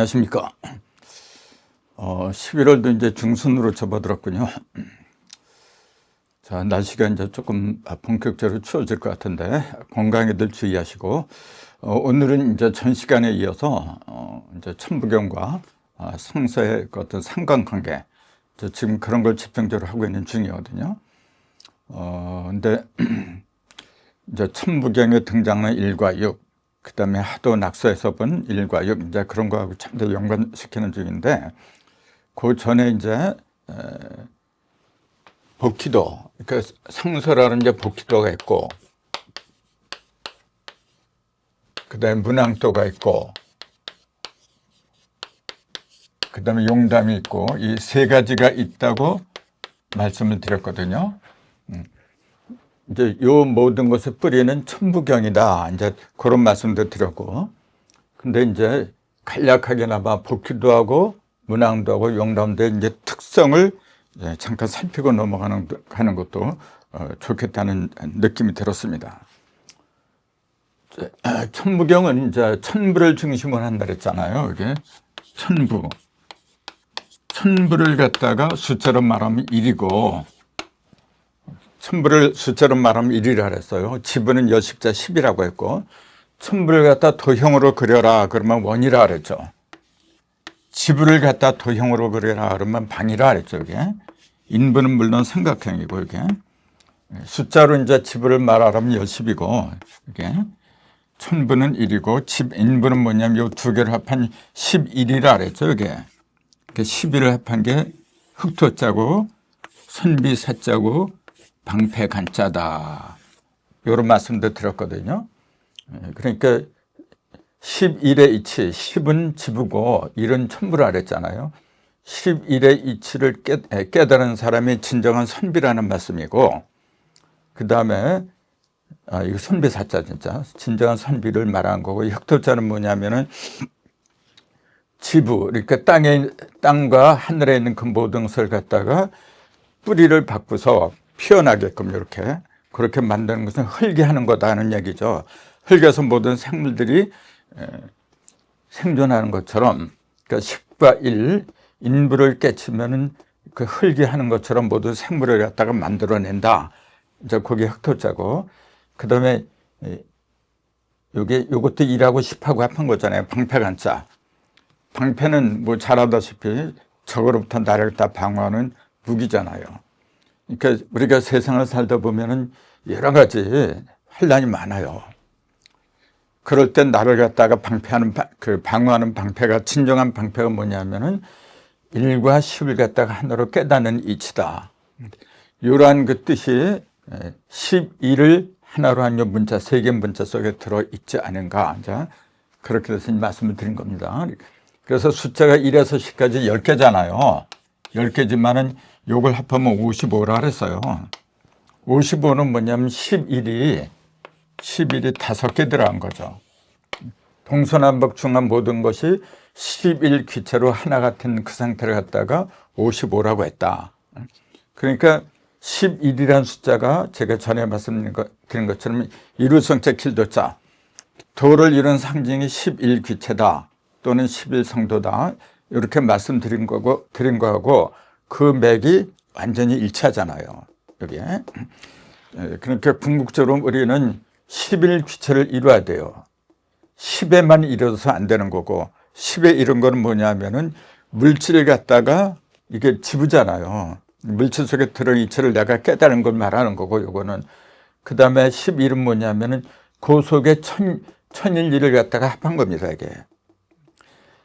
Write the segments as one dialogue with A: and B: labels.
A: 안녕하십니까. 어, 11월도 이제 중순으로 접어들었군요. 자, 날씨가 이제 조금 본격적으로 추워질 것 같은데 건강에들 주의하시고 어, 오늘은 이제 전 시간에 이어서 어, 이제 천부경과 아, 성서의 그 어떤 상관관계 지금 그런 걸 집중적으로 하고 있는 중이거든요. 어, 근데 이제 천부경에 등장하는 1과 6, 그 다음에 하도 낙서에서 본 1과 6, 이제 그런 거하고 참더 연관시키는 중인데, 그 전에 이제, 에, 복기도, 그 상서라는 이제 복기도가 있고, 그 다음에 문항도가 있고, 그 다음에 용담이 있고, 이 세 가지가 있다고 말씀을 드렸거든요. 이제 요 모든 것의 뿌리는 천부경이다. 이제 그런 말씀도 드렸고. 근데 이제 간략하게나마 복기도 하고 문항도 하고 용담도 이제 특성을 이제 잠깐 살피고 넘어가는 하는 것도 어, 좋겠다는 느낌이 들었습니다. 천부경은 이제 천부를 중심으로 한다 그랬잖아요. 이게 천부. 천부를 갖다가 숫자로 말하면 1이고 천부를 숫자로 말하면 1이라 그랬어요. 지부는 여십자 10이라고 했고, 천부를 갖다 도형으로 그려라 그러면 원이라 그랬죠. 지부를 갖다 도형으로 그려라 그러면 반이라 그랬죠. 이게 인부는 물론 삼각형이고 이게 숫자로 이제 지부를 말하라면 여십이고 이게 천부는 1이고 집 인부는 뭐냐면 이 두 개를 합한 11이라 그랬죠. 이게 11을 합한 게 흑토자고 선비사자고 방패 간자다. 이런 말씀도 드렸거든요. 그러니까 11의 이치, 10은 지부고 1은 천부라 그랬잖아요. 11의 이치를 깨, 깨달은 사람이 진정한 선비라는 말씀이고, 그 다음에, 아, 이거 선비사자 진짜. 진정한 선비를 말한 거고, 혁토자는 뭐냐면은, 지부, 그러니까 땅에, 땅과 하늘에 있는 그 모든 것을 갖다가 뿌리를 바꾸서 피어나게끔 이렇게 그렇게 만드는 것은 흙이하는 거다는 얘기죠. 흙에서 모든 생물들이 생존하는 것처럼 그러니까 10과 1 인부를 깨치면은 그 흙이 하는 것처럼 모든 생물을 갖다가 만들어낸다. 이제 그게 흙토자고 그다음에 요게 요것도 일하고 10하고 합한 거잖아요. 방패간자. 방패는 뭐잘 알다시피 적으로부터 나를 다 방어하는 무기잖아요. 그러니까 우리가 세상을 살다 보면은 여러 가지 환란이 많아요. 그럴 땐 나를 갖다가 방패하는 그 방어하는 방패가 진정한 방패가 뭐냐면은 1과 10을 갖다가 하나로 깨닫는 이치다. 이러한 그 뜻이 12를 하나로 한 문자 세 개 문자 속에 들어 있지 않은가. 자, 그렇게 해서 말씀을 드린 겁니다. 그래서 숫자가 1에서 10까지 10개잖아요. 10개지만은 요걸 합하면 55라 그랬어요. 55는 뭐냐면 11이 11이 다섯 개 들어간 거죠. 동서남북 중간 모든 것이 11 귀체로 하나 같은 그 상태를 갖다가 55라고 했다. 그러니까 11이라는 숫자가 제가 전에 말씀드린 것처럼 이루성자 길도자 도를 이룬 상징이 11 귀체다 또는 11 성도다 이렇게 말씀드린 거고 드린 거하고 그 맥이 완전히 일치하잖아요. 여기에. 그러니까 궁극적으로 우리는 10일 귀체를 이루어야 돼요. 10에만 이뤄서 안 되는 거고 10에 이룬 거는 뭐냐면은 물질을 갖다가 이게 지부잖아요. 물질 속에 들어 이체를 내가 깨달은 걸 말하는 거고 요거는 그 다음에 11은 뭐냐면은 그 속에 천, 천일일을 갖다가 합한 겁니다, 이게.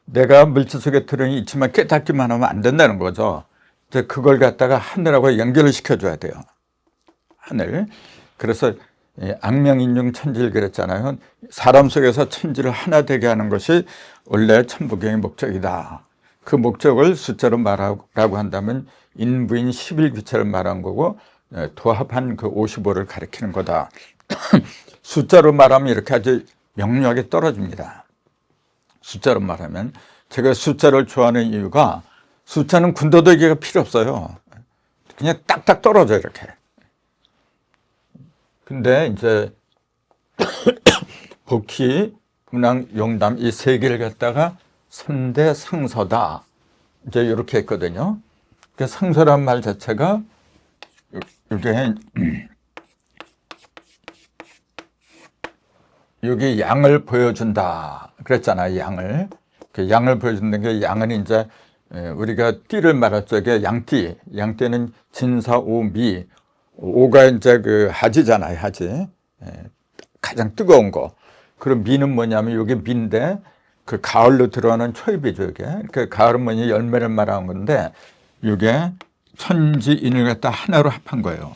A: 내가 물질 속에 들어 있지만 깨닫기만 하면 안 된다는 거죠. 이제 그걸 갖다가 하늘하고 연결을 시켜줘야 돼요. 하늘. 그래서 악명인중 천지를 그랬잖아요. 사람 속에서 천지를 하나 되게 하는 것이 원래 천부경의 목적이다. 그 목적을 숫자로 말하라고 한다면 인부인 11귀체를 말한 거고 도합한 그 55를 가리키는 거다. 숫자로 말하면 이렇게 아주 명료하게 떨어집니다. 숫자로 말하면 제가 숫자를 좋아하는 이유가 숫자는 군더더기가 필요 없어요. 그냥 딱딱 떨어져 이렇게. 근데 이제 복희, 문항, 용담 이 세 개를 갖다가 삼대 상서다. 이제 이렇게 했거든요. 그 상서란 말 자체가 요- 요게 여기 양을 보여준다. 그랬잖아요. 양을. 그 양을 보여준다는 게 양은 이제 에, 우리가 띠를 말할 적에 양띠. 양띠는 진사오미. 오가 이제 그 하지잖아요. 하지. 에, 가장 뜨거운 거. 그럼 미는 뭐냐면 이게 미인데 그 가을로 들어가는 초입이죠. 이게. 그 가을은 뭐냐 열매를 말하는 건데 이게 천지인을 갖다 하나로 합한 거예요.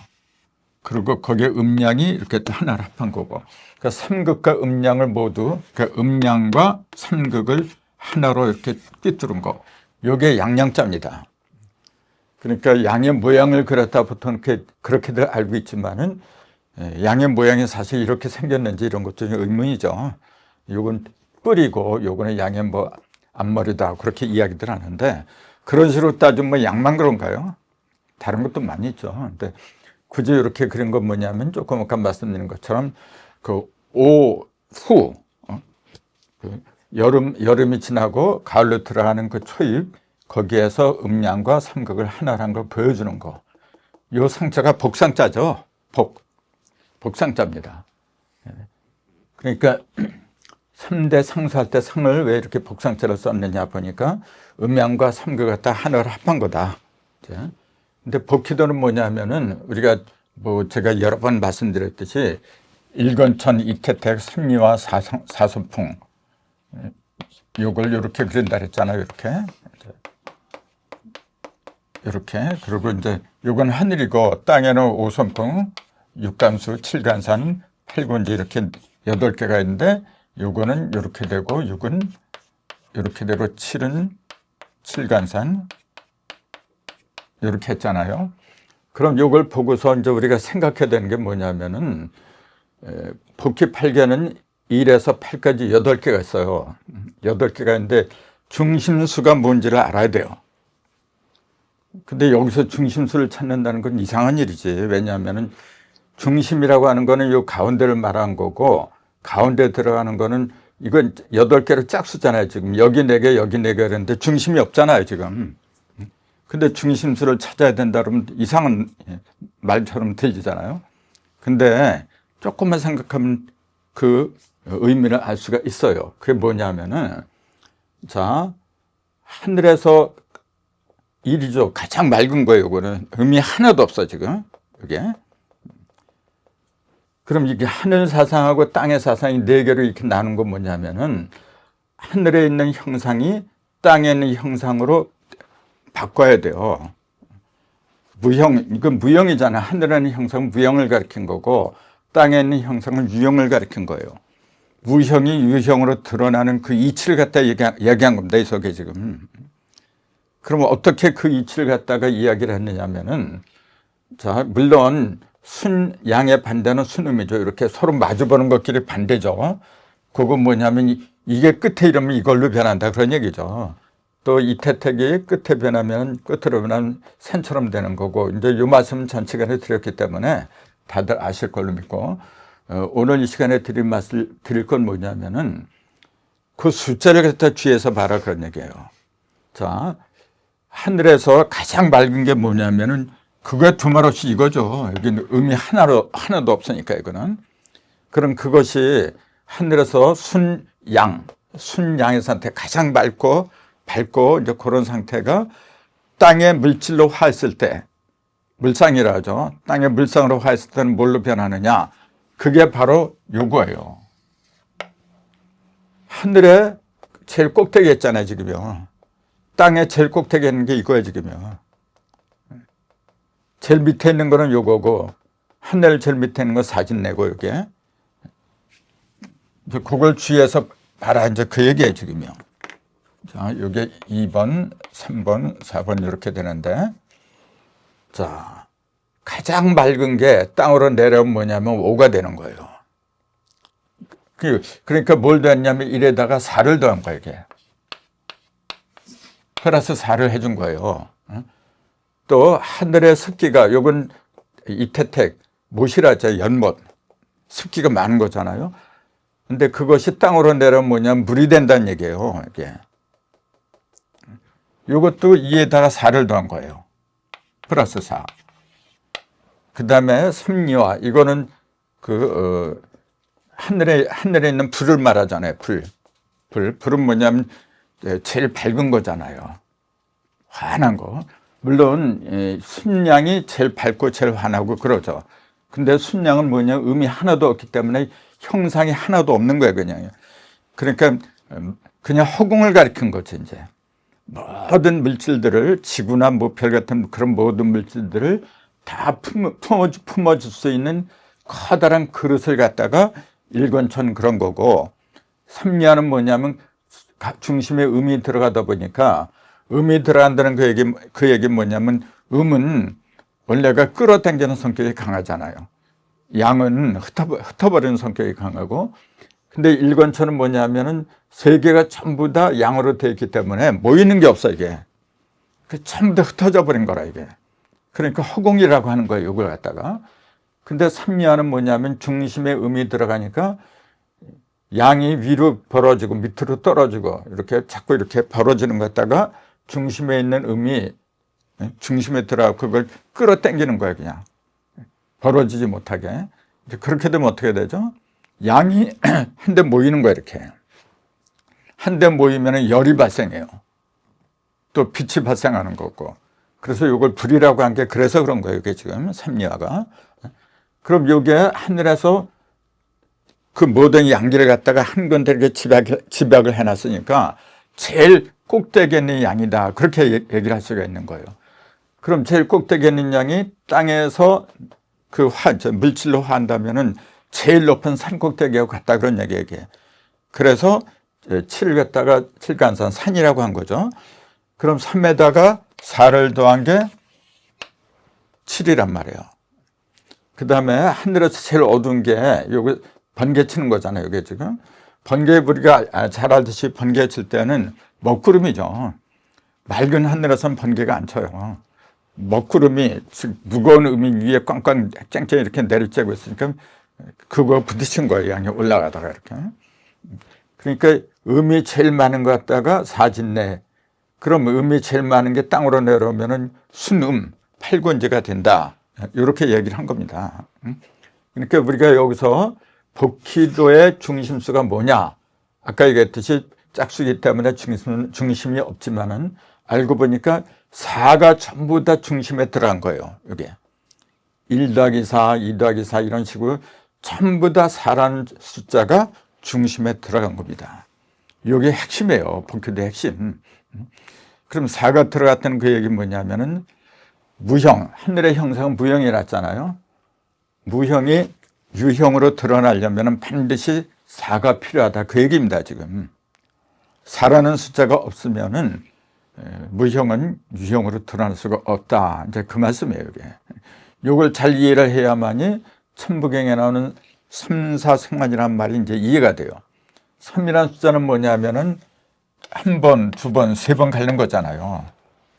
A: 그리고 거기에 음양이 이렇게 또 하나로 합한 거고. 그러니까 삼극과 음양을 모두, 그러니까 음양과 삼극을 하나로 이렇게 꿰뚫은 거. 요게 양양자입니다. 그러니까 양의 모양을 그렸다 보통 이렇게, 그렇게들 알고 있지만은 예, 양의 모양이 사실 이렇게 생겼는지 이런 것도 좀 의문이죠. 요건 뿔이고 요거는 양의 뭐 앞머리다 그렇게 이야기들 하는데 그런 식으로 따지면 뭐 양만 그런가요? 다른 것도 많이 있죠. 근데 굳이 이렇게 그린 건 뭐냐면 조금 아까 말씀드린 것처럼 그 오후 어? 그 여름 여름이 지나고 가을로 들어가는 그 초입 거기에서 음양과 삼극을 하나라는 걸 보여주는 거. 요 상자가 복상자죠. 복 복상자입니다. 예. 그러니까 3대 상수할 때 상을 왜 이렇게 복상자로 썼느냐 보니까 음양과 삼극을 다 하나로 합한 거다. 근데 복희도는 뭐냐면은 우리가 뭐 제가 여러 번 말씀드렸듯이 일건천 이태택 삼리와 사성, 사선풍 예, 요걸 이렇게 그린다 그랬잖아요. 이렇게 이렇게 그리고 이제 요건 하늘이고 땅에는 오선풍, 육간수, 칠간산, 팔군지 이렇게 여덟 개가 있는데 요거는 이렇게 되고 육은 이렇게 되고 칠은 칠간산 이렇게 했잖아요. 그럼 요걸 보고서 이제 우리가 생각해야 되는 게 뭐냐면은 에, 복희 8개는 1에서 8까지 8개가 있어요. 8개가 있는데 중심수가 뭔지를 알아야 돼요. 근데 여기서 중심수를 찾는다는 건 이상한 일이지. 왜냐하면은 중심이라고 하는 거는 요 가운데를 말한 거고 가운데 들어가는 거는 이건 8개로 짝수잖아요. 지금 여기 4개, 여기 4개 그랬는데 중심이 없잖아요. 지금. 근데 중심수를 찾아야 된다 그러면 이상한 말처럼 들리잖아요. 근데 조금만 생각하면 그 의미를 알 수가 있어요. 그게 뭐냐면은 자 하늘에서 일이죠. 가장 맑은 거예요. 이거는 의미 하나도 없어 지금 이게. 그럼 이게 하늘 사상하고 땅의 사상이 네 개로 이렇게 나눈 건 뭐냐면은 하늘에 있는 형상이 땅에 있는 형상으로 바꿔야 돼요. 무형, 이건 무형이잖아. 하늘에 있는 형상은 무형을 가리킨 거고, 땅에 있는 형상은 유형을 가리킨 거예요. 무형이 유형으로 드러나는 그 이치를 갖다 얘기, 얘기한 겁니다. 이 속에 지금. 그러면 어떻게 그 이치를 갖다가 이야기를 했느냐 면은, 자, 물론 순, 양의 반대는 순음이죠. 이렇게 서로 마주보는 것끼리 반대죠. 그건 뭐냐면 이- 이게 끝에 이러면 이걸로 변한다. 그런 얘기죠. 또 이태택이 끝에 변하면 끝으로 변하면 산처럼 되는 거고 이제 이 말씀 전 시간에 드렸기 때문에 다들 아실 걸로 믿고 어, 오늘 이 시간에 드릴 말을 드릴 건 뭐냐면은 그 숫자를 갖다 뒤에서 봐라 그런 얘기예요. 자 하늘에서 가장 맑은 게 뭐냐면은 그거에 두말 없이 이거죠. 여기는 의미 하나로 하나도 없으니까 이거는 그럼 그것이 하늘에서 순양 순양의 상태 가장 맑고 밝고 이제 그런 상태가 땅에 물질로 화했을 때 물상이라 하죠. 땅에 물상으로 화했을 때는 뭘로 변하느냐? 그게 바로 요거예요. 하늘에 제일 꼭대기 있잖아요, 지금요. 땅에 제일 꼭대기 있는 게 이거예요, 지금요. 제일 밑에 있는 거는 요거고 하늘 제일 밑에 있는 거 사진 내고 이게 그걸 주의해서 봐라 이제 그 얘기예요, 지금요. 자, 이게 2번, 3번, 4번 이렇게 되는데 자, 가장 맑은 게 땅으로 내려오면 뭐냐면 5가 되는 거예요. 그- 그러니까 뭘 더했냐면 1에다가 4를 더한 거예요, 이게. 플러스 4를 해준 거예요. 어? 또 하늘의 습기가 요건 이태택, 못이라죠, 연못. 습기가 많은 거잖아요. 근데 그것이 땅으로 내려오면 뭐냐면 물이 된다는 얘기예요, 이게. 요것도 2에다가 4를 더한 거예요. 플러스 4. 그 다음에 삼리와 이거는 그, 어, 하늘에, 하늘에 있는 불을 말하잖아요. 불. 불. 불은 뭐냐면 예, 제일 밝은 거잖아요. 환한 거. 물론, 예, 순양이 제일 밝고 제일 환하고 그러죠. 근데 순양은 뭐냐, 음이 하나도 없기 때문에 형상이 하나도 없는 거예요, 그냥. 그러니까, 음, 그냥 허공을 가리킨 거죠, 이제. 모든 물질들을 지구나 모별 같은 그런 모든 물질들을 다 품어, 품어줄 수 있는 커다란 그릇을 갖다가 일권천 그런 거고 삼리하는 뭐냐면 중심에 음이 들어가다 보니까 음이 들어간다는 그 얘기 그 얘기 뭐냐면 음은 원래가 끌어당기는 성격이 강하잖아요. 양은 흩어, 흩어버리는 성격이 강하고 근데 일권천은 뭐냐면은 세 개가 전부 다 양으로 되어 있기 때문에 모이는 게 없어 이게. 그 전부 다 흩어져 버린 거라 이게. 그러니까 허공이라고 하는 거예요. 이걸 갖다가. 근데 삼리하는 뭐냐면 중심에 음이 들어가니까 양이 위로 벌어지고 밑으로 떨어지고 이렇게 자꾸 이렇게 벌어지는 것 갖다가 중심에 있는 음이 중심에 들어가 그걸 끌어당기는 거예요 그냥 벌어지지 못하게 그렇게 되면 어떻게 되죠? 양이 한데 모이는 거예요 이렇게 한데 모이면 열이 발생해요 또 빛이 발생하는 거고 그래서 이걸 불이라고 한 게 그래서 그런 거예요 이게 지금 삼리화가 그럼 이게 하늘에서 그 모든 양기를 갖다가 한 건데 이렇게 집약, 집약을 해놨으니까 제일 꼭대기에 있는 양이다. 그렇게 얘기를 할 수가 있는 거예요. 그럼 제일 꼭대기에 있는 양이 땅에서 그 화, 물질로 화한다면은 제일 높은 산 꼭대기하고 같다. 그런 얘기 얘기해. 그래서 7을 갖다가 7간산 산이라고 한 거죠. 그럼 3에다가 4를 더한 게 7이란 말이에요. 그 다음에 하늘에서 제일 어두운 게 요거 번개 치는 거잖아요. 이게 지금. 번개 우리가 아, 잘 알듯이 번개 칠 때는 먹구름이죠. 맑은 하늘에서는 번개가 안 쳐요. 먹구름이 무거운 음이 위에 꽝꽝 쨍쨍 이렇게 내리쬐고 있으니까 그거 부딪힌 거예요. 양이 올라가다가 이렇게. 그러니까 음이 제일 많은 것 같다가 사진내. 그럼 음이 제일 많은 게 땅으로 내려오면은 순음, 팔군지가 된다. 이렇게 얘기를 한 겁니다. 그러니까 우리가 여기서 복희도의 중심수가 뭐냐? 아까 얘기했듯이 짝수기 때문에 중심, 중심이 없지만은 알고 보니까 4가 전부 다 중심에 들어간 거예요. 여기. 1 더하기 4, 2 더하기 4 이런 식으로 전부 다 4라는 숫자가 중심에 들어간 겁니다. 이게 핵심이에요. 복희도의 핵심. 그럼 4가 들어갔다는 그 얘기 뭐냐면은 무형, 하늘의 형상은 무형이랐잖아요. 무형이 유형으로 드러나려면 반드시 4가 필요하다. 그 얘기입니다, 지금. 4라는 숫자가 없으면은 무형은 유형으로 드러날 수가 없다. 이제 그 말씀이에요, 이게. 요걸 잘 이해를 해야만이 천부경에 나오는 3, 4 생만이라는 말이 이제 이해가 돼요. 3이라는 숫자는 뭐냐면은 한 번, 두 번, 세 번 갈는 거잖아요.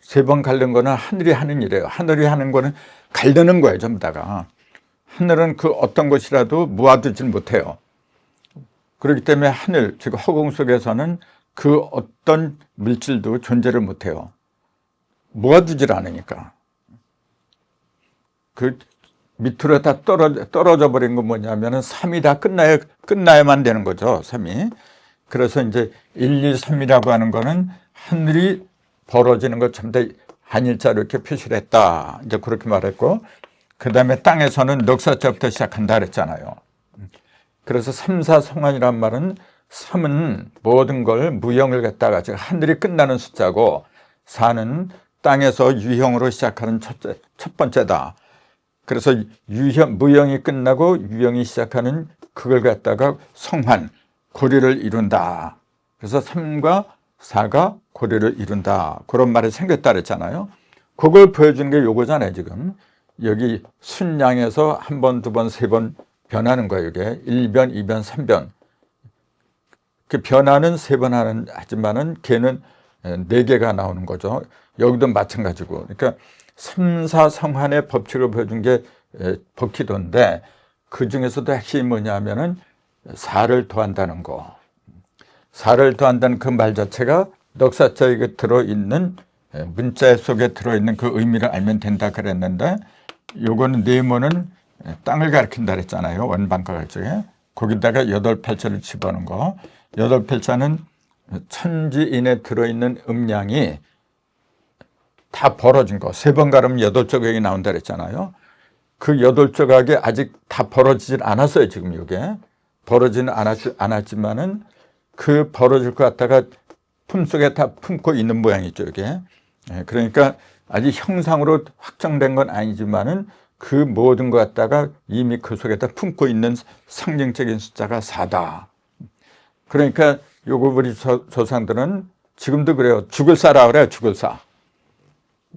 A: 세 번 갈는 거는 하늘이 하는 일이에요. 하늘이 하는 거는 갈르는 거예요, 전부 다가. 하늘은 그 어떤 것이라도 모아두질 못해요. 그렇기 때문에 하늘, 즉 허공 속에서는 그 어떤 물질도 존재를 못해요. 모아두질 않으니까. 그 밑으로 다 떨어져, 떨어져 버린 건 뭐냐면은 3이 다 끝나야, 끝나야만 되는 거죠, 3이. 그래서 이제 1, 2, 3이라고 하는 거는 하늘이 벌어지는 것 전부 다 한일자로 이렇게 표시를 했다. 이제 그렇게 말했고, 그 다음에 땅에서는 넉사자부터 시작한다 그랬잖아요. 그래서 3, 4 성환이란 말은 3은 모든 걸 무형을 갖다가 즉 하늘이 끝나는 숫자고 4는 땅에서 유형으로 시작하는 첫째, 첫 번째다. 그래서 유형, 무형이 끝나고 유형이 시작하는 그걸 갖다가 성환, 고리를 이룬다. 그래서 3과 4가 고리를 이룬다. 그런 말이 생겼다 그랬잖아요. 그걸 보여주는 게 요거잖아요, 지금. 여기 순양에서 한 번, 두 번, 세 번 변하는 거예요, 이게. 1변, 2변, 3변. 그 변화는 세 번 하는, 하지만은 걔는 네 개가 나오는 거죠. 여기도 마찬가지고. 그러니까 3, 4 성환의 법칙을 보여준 게 법기도인데 그 중에서도 핵심이 뭐냐 하면은 4를 더한다는 거. 4를 더한다는 그 말 자체가 넉사자에 들어있는 예, 문자 속에 들어있는 그 의미를 알면 된다 그랬는데 요거는 네모는 땅을 가리킨다 그랬잖아요. 원방과 갈쪽에. 거기다가 여덟 팔자를 집어넣은 거. 여덟 팔자는 천지인에 들어있는 음량이 다 벌어진 거. 세 번 가르면 여덟 조각이 나온다 그랬잖아요. 그 여덟 조각이 아직 다 벌어지질 않았어요. 지금 이게. 벌어지는 않았, 않았지만은 그 벌어질 것 같다가 품속에 다 품고 있는 모양이죠. 이게. 예, 그러니까 아직 형상으로 확정된 건 아니지만은 그 모든 것 갖다가 이미 그 속에다 품고 있는 상징적인 숫자가 4다. 그러니까 요거 우리 조, 조상들은 지금도 그래요. 죽을 사라 그래요. 죽을 사.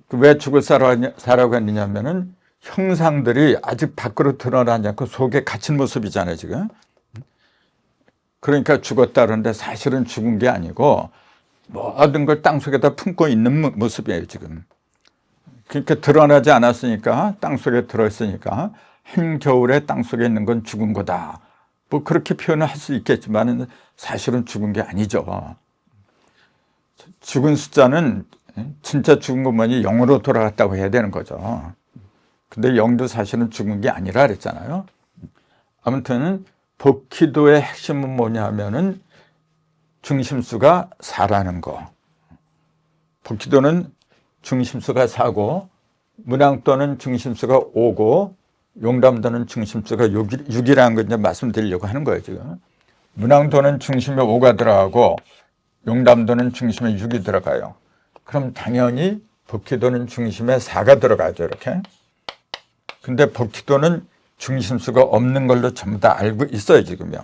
A: 왜 죽을 사라고 했느냐면은 형상들이 아직 밖으로 드러나지 않고 속에 갇힌 모습이잖아요, 지금. 그러니까 죽었다 그러는데 사실은 죽은 게 아니고 모든 걸 땅 속에다 품고 있는 모습이에요, 지금. 그러니까 드러나지 않았으니까 땅 속에 들어있으니까 한겨울에 땅 속에 있는 건 죽은 거다. 뭐 그렇게 표현을 할 수 있겠지만 사실은 죽은 게 아니죠. 죽은 숫자는 진짜 죽은 것만이 영으로 돌아갔다고 해야 되는 거죠. 근데 영도 사실은 죽은 게 아니라 그랬잖아요. 아무튼 복희도의 핵심은 뭐냐 하면은 중심수가 4라는 거. 복희도는 중심수가 4고 문항도는 중심수가 5고 용담도는 중심수가 6, 6이라는 걸 이제 말씀드리려고 하는 거예요, 지금. 문항도는 중심에 5가 들어가고 용담도는 중심에 6이 들어가요. 그럼 당연히 복희도는 중심에 4가 들어가죠, 이렇게. 근데 복희도는 중심수가 없는 걸로 전부 다 알고 있어요, 지금요.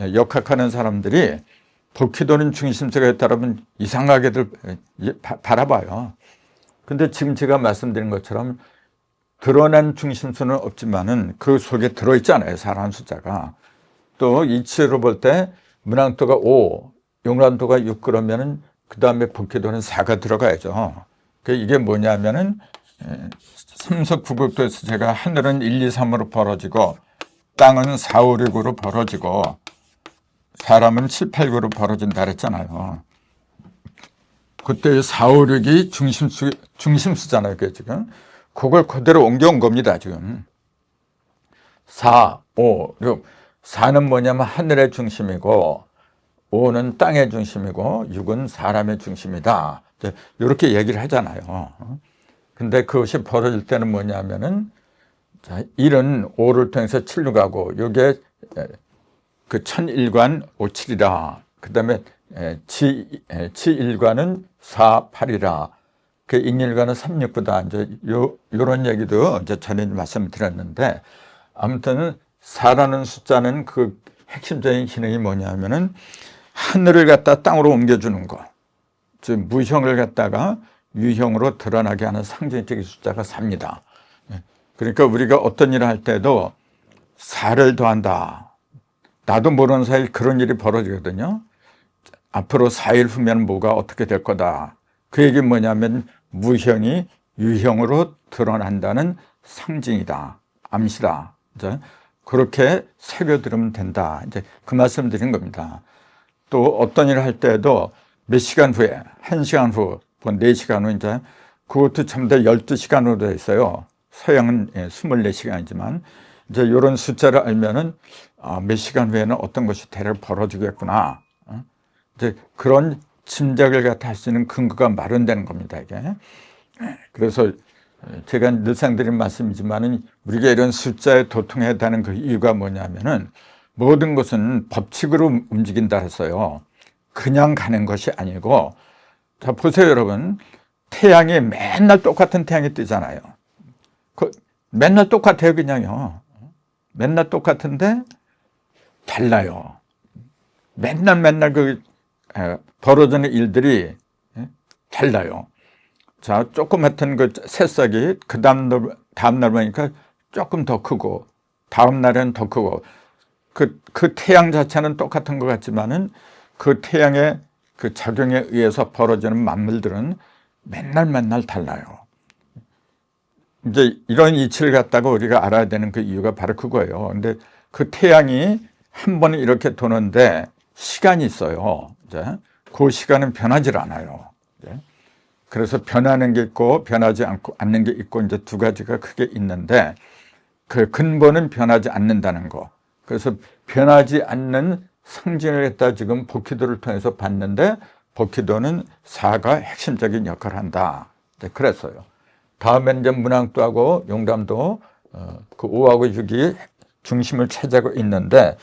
A: 예, 역학하는 사람들이 복희도는 중심수가 있다면 이상하게들 예, 바라봐요. 근데 지금 제가 말씀드린 것처럼 드러난 중심수는 없지만은 그 속에 들어있잖아요. 사람 숫자가. 또 이치로 볼 때 문항도가 5, 용란도가 6 그러면은 그 다음에 복희도는 4가 들어가야죠. 그 이게 뭐냐면은 삼석 구국도에서 제가 하늘은 1, 2, 3으로 벌어지고 땅은 4, 5, 6으로 벌어지고 사람은 7, 8, 9로 벌어진다 그랬잖아요. 그때 4, 5, 6이 중심수, 중심수잖아요. 그게 지금. 그걸 그대로 옮겨온 겁니다. 지금. 4, 5, 6. 4는 뭐냐면 하늘의 중심이고 5는 땅의 중심이고 6은 사람의 중심이다. 이렇게 얘기를 하잖아요. 근데 그것이 벌어질 때는 뭐냐면은 자, 1은 5를 통해서 7로 가고 요게 그 천일관 57이라. 그 다음에 지, 지일관은 4, 8이라. 그 인일관은 3, 6보다 이제 요 요런 얘기도 이제 전에 말씀드렸는데 아무튼 4라는 숫자는 그 핵심적인 기능이 뭐냐면은 하늘을 갖다 땅으로 옮겨주는 거. 즉 무형을 갖다가 유형으로 드러나게 하는 상징적인 숫자가 4입니다. 그러니까 우리가 어떤 일을 할 때도 4를 더한다. 나도 모르는 사이에 그런 일이 벌어지거든요. 앞으로 4일 후면 뭐가 어떻게 될 거다. 그 얘기는 뭐냐면 무형이 유형으로 드러난다는 상징이다. 암시다. 이제 그렇게 새겨 들으면 된다. 이제 그 말씀 드린 겁니다. 또 어떤 일을 할 때도 몇 시간 후에, 한 시간 후, 뭐 4시간 후 이제 그것도 전부 다 12시간으로 되어 있어요. 서양은 24시간이지만 예, 이제 이런 숫자를 알면은 아, 몇 시간 후에는 어떤 것이 대략 벌어지겠구나. 어? 이제 그런 짐작을 갖다 할 수 있는 근거가 마련되는 겁니다, 이게. 그래서 제가 늘상 드린 말씀이지만은 우리가 이런 숫자에 도통해야 되는 그 이유가 뭐냐면은 모든 것은 법칙으로 움직인다 해서요. 그냥 가는 것이 아니고 자 보세요 여러분. 태양이 맨날 똑같은 태양이 뜨잖아요. 그 맨날 똑같아요 그냥요. 맨날 똑같은데 달라요. 맨날 맨날 그 벌어지는 일들이 달라요. 자 조금 했던 그 새싹이 그 다음 날 다음 날 보니까 조금 더 크고 다음 날은 더 크고 그, 그 태양 자체는 똑같은 것 같지만은 그 태양의 그 작용에 의해서 벌어지는 만물들은 맨날 맨날 달라요. 이제 이런 이치를 갖다가 우리가 알아야 되는 그 이유가 바로 그거예요. 근데 그 태양이 한 번에 이렇게 도는데 시간이 있어요. 이제 그 시간은 변하지 않아요. 그래서 변하는 게 있고 변하지 않고 않는 게 있고 이제 두 가지가 크게 있는데 그 근본은 변하지 않는다는 거. 그래서 변하지 않는 상징을 갖다 지금 복희도를 통해서 봤는데 복희도는 사가 핵심적인 역할을 한다. 그랬어요. 다음엔 이제 문항도 하고 용담도 어, 그 5하고 6이 중심을 차지하고 있는데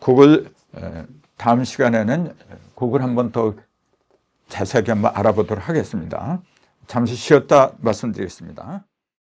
A: 그걸 에, 다음 시간에는 그걸 한번 더 자세하게 한번 알아보도록 하겠습니다. 잠시 쉬었다 말씀드리겠습니다.